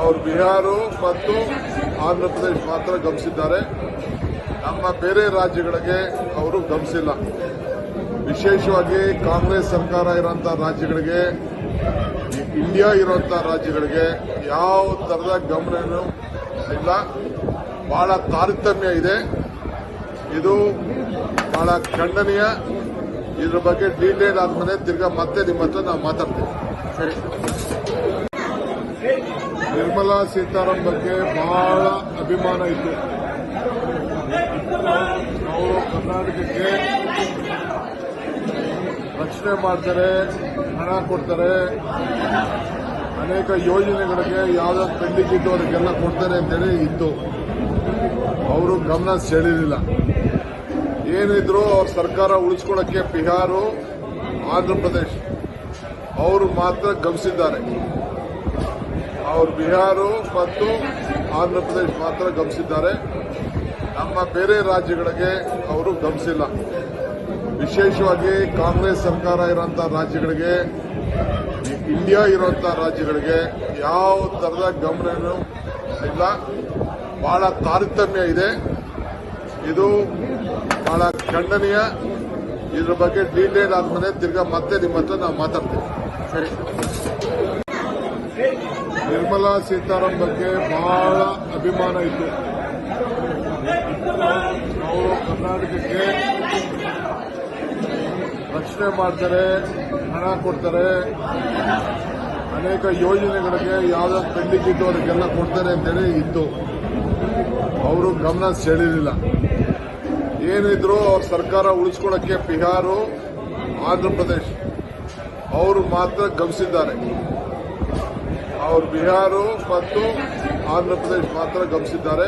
ಅವರು ಬಿಹಾರ ಮತ್ತು ಆಂಧ್ರ ಪ್ರದೇಶ ಮಾತ್ರ ಗಮನಿಸಿದ್ದಾರೆ. ನಮ್ಮ ಬೇರೆ ರಾಜ್ಯಗಳಿಗೆ ಅವರು ಗಮಿಸಿಲ್ಲ ವಿಶೇಷವಾಗಿ ಕಾಂಗ್ರೆಸ್ ಸರ್ಕಾರ ಇರುವಂತಹ ರಾಜ್ಯಗಳಿಗೆ, ಇಂಡಿಯಾ ಇರುವಂತಹ ರಾಜ್ಯಗಳಿಗೆ ಯಾವ ತರದ ಗಮನನೂ ಇಲ್ಲ. ಬಹಳ ತಾರತಮ್ಯ ಇದೆ. ಇದು ಬಹಳ ಖಂಡನೀಯ. ಇದ್ರ ಬಗ್ಗೆ ಡೀಟೇಲ್ ಆದ್ಮೇಲೆ ತಿರ್ಗಾ ಮತ್ತೆ ನಿಮ್ಮ ಹತ್ರ ನಾವು ಮಾತಾಡ್ತೀವಿ. ನಿರ್ಮಲಾ ಸೀತಾರಾಮ್ ಬಗ್ಗೆ ಬಹಳ ಅಭಿಮಾನ ಇತ್ತು. ಅವರು ಕರ್ನಾಟಕಕ್ಕೆ ರಕ್ಷಣೆ ಮಾಡ್ತಾರೆ, ಹಣ ಕೊಡ್ತಾರೆ. ಅನೇಕ ಯೋಜನೆಗಳಿಗೆ ಯಾವ್ದಾದ್ರು ಇತ್ತು ಅದಕ್ಕೆಲ್ಲ ಕೊಡ್ತಾರೆ ಅಂತೇಳಿ ಇತ್ತು. ಅವರು ಗಮನ ಸೆಳೆಯಲಿಲ್ಲ ಏನಿದ್ರು ಅವ್ರ ಸರ್ಕಾರ ಉಳಿಸ್ಕೊಳ್ಳೋಕ್ಕೆ ಬಿಹಾರು, ಆಂಧ್ರ ಪ್ರದೇಶ, ಅವರು ಮಾತ್ರ ಗಮನಿಸಿದ್ದಾರೆ. ಅವರು ಬಿಹಾರ ಮತ್ತು ಆಂಧ್ರ ಪ್ರದೇಶ ಮಾತ್ರ ಗಮನಿಸಿದ್ದಾರೆ. ನಮ್ಮ ಬೇರೆ ರಾಜ್ಯಗಳಿಗೆ ಅವರು ಗಮನಿಸಿಲ್ಲ. ವಿಶೇಷವಾಗಿ ಕಾಂಗ್ರೆಸ್ ಸರ್ಕಾರ ಇರುವಂತಹ ರಾಜ್ಯಗಳಿಗೆ, ಇಂಡಿಯಾ ಇರುವಂತಹ ರಾಜ್ಯಗಳಿಗೆ ಯಾವ ತರದ ಗಮನನೂ ಇಲ್ಲ. ಬಹಳ ತಾರತಮ್ಯ ಇದೆ. ಇದು ಬಹಳ ಖಂಡನೀಯ. ಇದ್ರ ಬಗ್ಗೆ ಡೀಟೇಲ್ ಆದ್ಮೇಲೆ ತಿರ್ಗಾ ಮತ್ತೆ ನಿಮ್ಮ ಹತ್ರ ನಾವು ಮಾತಾಡ್ತೀವಿ ಸರಿ. ನಿರ್ಮಲಾ ಸೀತಾರಾಮನ್ ಬಗ್ಗೆ ಬಹಳ ಅಭಿಮಾನ ಇತ್ತು. ಅವರು ಕರ್ನಾಟಕಕ್ಕೆ ರಕ್ಷಣೆ ಮಾಡ್ತಾರೆ, ಹಣ ಕೊಡ್ತಾರೆ. ಅನೇಕ ಯೋಜನೆಗಳಿಗೆ ಯಾವ್ದಾದ್ರು ಪೆಂಡಿಂಗ್ ಅದಕ್ಕೆಲ್ಲ ಕೊಡ್ತಾರೆ ಅಂತೇಳಿ ಇತ್ತು. ಅವರು ಗಮನ ಸೆಳೆಯಲಿಲ್ಲ ಏನಿದ್ರು ಅವ್ರ ಸರ್ಕಾರ ಉಳಿಸ್ಕೊಳ್ಳೋಕ್ಕೆ ಬಿಹಾರು, ಆಂಧ್ರ ಪ್ರದೇಶ. ಅವರು ಮಾತ್ರ ಗಮನಿಸಿದ್ದಾರೆ. ಅವರು ಬಿಹಾರ ಮತ್ತು ಆಂಧ್ರ ಪ್ರದೇಶ ಮಾತ್ರ ಗಮನಿಸಿದ್ದಾರೆ.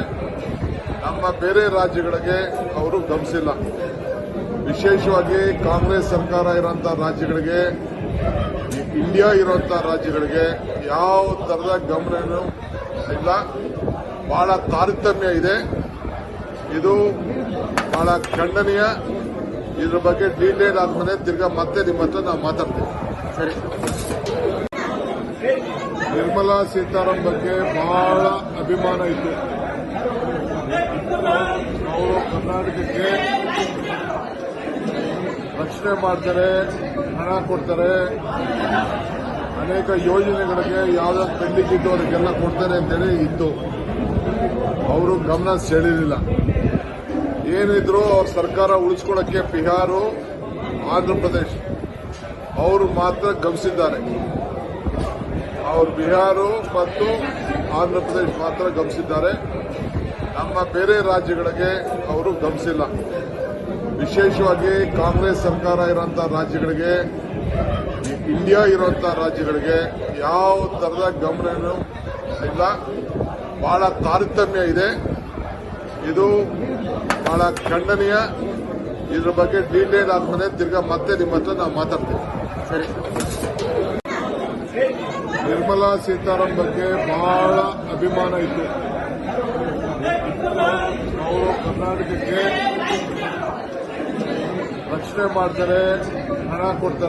ನಮ್ಮ ಬೇರೆ ರಾಜ್ಯಗಳಿಗೆ ಅವರು ಗಮಿಸಿಲ್ಲ ವಿಶೇಷವಾಗಿ ಕಾಂಗ್ರೆಸ್ ಸರ್ಕಾರ ಇರುವಂತಹ ರಾಜ್ಯಗಳಿಗೆ, ಇಂಡಿಯಾ ಇರುವಂತಹ ರಾಜ್ಯಗಳಿಗೆ ಯಾವ ತರದ ಗಮನ ಇಲ್ಲ. ಬಹಳ ತಾರತಮ್ಯ ಇದೆ. ಇದು ಬಹಳ ಖಂಡನೀಯ. ಇದ್ರ ಬಗ್ಗೆ ಡೀಟೇಲ್ ಆದ್ಮೇಲೆ ತಿರ್ಗಾ ಮತ್ತೆ ನಿಮ್ಮ ಹತ್ರ ನಾವು ಮಾತಾಡ್ತೀವಿ. ಸರಿ. ನಿರ್ಮಲಾ ಸೀತಾರಾಮ್ ಬಗ್ಗೆ ಬಹಳ ಅಭಿಮಾನ ಇತ್ತು. ಅವರು ಕರ್ನಾಟಕಕ್ಕೆ ರಕ್ಷಣೆ ಮಾಡ್ತಾರೆ, ಹಣ ಕೊಡ್ತಾರೆ. ಅನೇಕ ಯೋಜನೆಗಳಿಗೆ ಯಾವ್ದಾದ್ರು ಪೆಂಡಿಂಗ್ ಇದ್ದು ಅದಕ್ಕೆಲ್ಲ ಕೊಡ್ತಾರೆ ಅಂತೇಳಿ ಇತ್ತು. ಅವರು ಗಮನ ಸೆಳೆಯಲಿಲ್ಲ ಏನಿದ್ರು ಅವ್ರ ಸರ್ಕಾರ ಉಳಿಸ್ಕೊಳ್ಳಕ್ಕೆ ಬಿಹಾರು, ಆಂಧ್ರ ಪ್ರದೇಶ, ಅವರು ಮಾತ್ರ ಗಮನಿಸಿದ್ದಾರೆ. ಅವರು ಬಿಹಾರ ಮತ್ತು ಆಂಧ್ರ ಪ್ರದೇಶ ಮಾತ್ರ ಗಮನಿಸಿದ್ದಾರೆ. ನಮ್ಮ ಬೇರೆ ರಾಜ್ಯಗಳಿಗೆ ಅವರು ಗಮನಿಸಿಲ್ಲ. ವಿಶೇಷವಾಗಿ ಕಾಂಗ್ರೆಸ್ ಸರ್ಕಾರ ಇರುವಂತಹ ರಾಜ್ಯಗಳಿಗೆ, ಇಂಡಿಯಾ ಇರುವಂತಹ ರಾಜ್ಯಗಳಿಗೆ ಯಾವ ತರದ ಗಮನ ಇಲ್ಲ. ಬಹಳ ತಾರತಮ್ಯ ಇದೆ. ಇದು ಬಹಳ ಖಂಡನೀಯ. ಇದ್ರ ಬಗ್ಗೆ ಡೀಟೇಲ್ ಆದ್ಮೇಲೆ ತಿರ್ಗಾ ಮತ್ತೆ ನಿಮ್ಮ ಹತ್ರ ನಾವು ಮಾತಾಡ್ತೀವಿ. ಸರಿ. ನಿರ್ಮಲಾ ಸೀತಾರಾಮ್ ಬಗ್ಗೆ ಬಹಳ ಅಭಿಮಾನ ಇತ್ತು. ಅವರು ಕರ್ನಾಟಕಕ್ಕೆ ರಕ್ಷಣೆ ಮಾಡ್ತಾರೆ ಹಣ ಕೊಡ್ತಾರೆ.